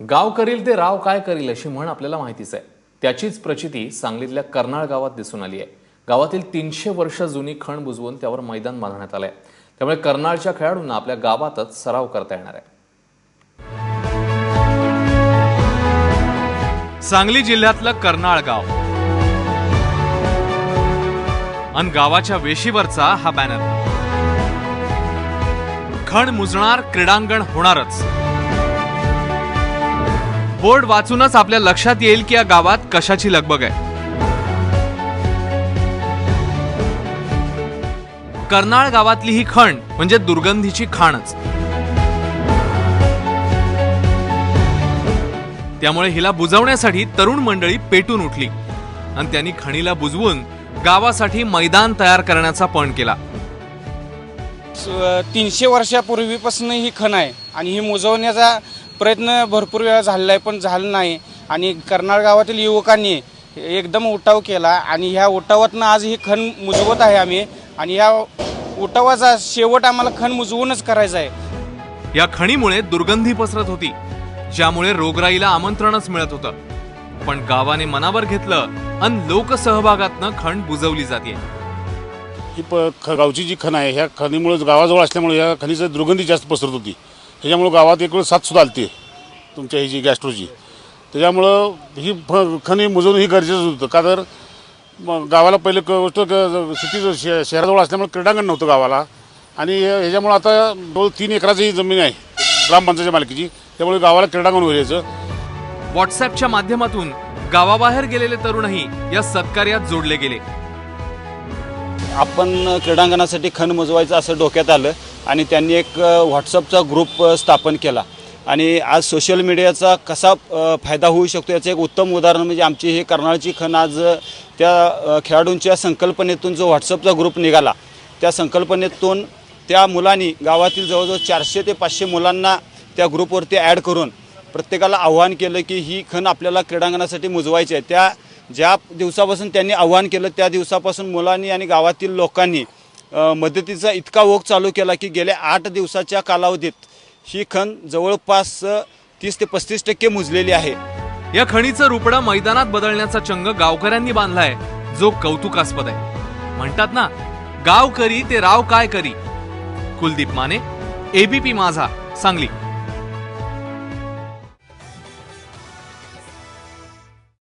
गाव करील ते राव काय करील अशी म्हण आपल्याला माहितीच आहे. त्याचीच प्रचिती सांगलीतल्या कर्नाळ गावात दिसून आली आहे. गावातील तीनशे वर्ष जुनी खण बुजवून त्यावर मैदान बांधण्यात आलंय. त्यामुळे कर्नाळच्या खेळाडूंना आपल्या गावातच सराव करता येणार आहे. सांगली जिल्ह्यातलं कर्नाळ गाव. अन गावाच्या वेशीवरचा हा बॅनर खण मुजणार क्रीडांगण होणारच. बोर्ड वाचूनच आपल्या लक्षात येईल की या गावात कशाची लगबग आहे. कर्नाळ गावातली ही खण म्हणजे दुर्गंधीची खाणच. त्यामुळे हिला बुजवण्यासाठी तरुण मंडळी पेटून उठली आणि त्यांनी खणीला बुजवून गावासाठी मैदान तयार करण्याचा पण केला. तीनशे वर्षापूर्वीपासून ही खण आहे आणि ही मुजवण्याचा प्रयत्न भरपूर वेळा झालेला आहे पण झालं नाही. आणि कर्नाळ गावातील युवकांनी एकदम उठाव केला आणि ह्या उठावातनं आज ही खण मुजवत आहे आम्ही. आणि ह्या उठावाचा शेवट आम्हाला खण मुजवूनच करायचा आहे. या खणीमुळे दुर्गंधी पसरत होती ज्यामुळे रोगराईला आमंत्रणच मिळत होतं. पण गावाने मनावर घेतलं आणि लोकसहभागातनं खण बुजवली जाते. ही प ख गावची जी खण आहे ह्या खणीमुळे गावाजवळ असल्यामुळे या खणीचं दुर्गंधी जास्त पसरत होती. त्याच्यामुळं गावात एक वेळ साथ सुद्धा आलती तुमच्या ही जी गॅस्ट्रोची. त्याच्यामुळं ही फ खणी मुजवणं ही गरजेचं होतं. का तर म- गावाला पहिले क- गोष्ट सिटी शहराजवळ असल्यामुळे क्रीडांगण नव्हतं गावाला. आणि ह्याच्यामुळं आता दोन तीन एकराची ही जमीन आहे ग्रामपंचायतच्या मालकीची. त्यामुळे गावाला क्रीडांगण होईल याचं व्हॉट्सअपच्या माध्यमातून गावाबाहेर गेलेले तरुणही या सत्कार्यात जोडले गेले. आपण क्रीडांगणासाठी खण मुजवायचं असं डोक्यात आलं. आणि त्यांनी एक व्हॉट्सअपचा ग्रुप स्थापन केला. आणि आज सोशल मीडियाचा कसा फायदा होऊ शकतो याचं एक उत्तम उदाहरण म्हणजे आमची हे कर्नाळची खण आज त्या खेळाडूंच्या संकल्पनेतून जो व्हॉट्सअपचा ग्रुप निघाला त्या संकल्पनेतून त्या मुलांनी गावातील जवळजवळ चारशे ते पाचशे मुलांना त्या ग्रुपवरती ॲड करून प्रत्येकाला आव्हान केलं की ही खण आपल्याला क्रीडांगणासाठी मुजवायची आहे. त्या ज्या दिवसापासून त्यांनी आव्हान केलं त्या दिवसापासून मुलांनी आणि गावातील लोकांनी मदतीचा इतका ओघ चालू केला की गेल्या आठ दिवसाच्या कालावधीत ही खण जवळपास तीस ते पस्तीस टक्के मुजलेली आहे. या खणीचं रुपडा मैदानात बदलण्याचा चंग गावकऱ्यांनी बांधलाय जो कौतुकास्पद आहे. म्हणतात ना गाव करी ते राव काय करी. कुलदीप माने एबीपी माझा सांगली.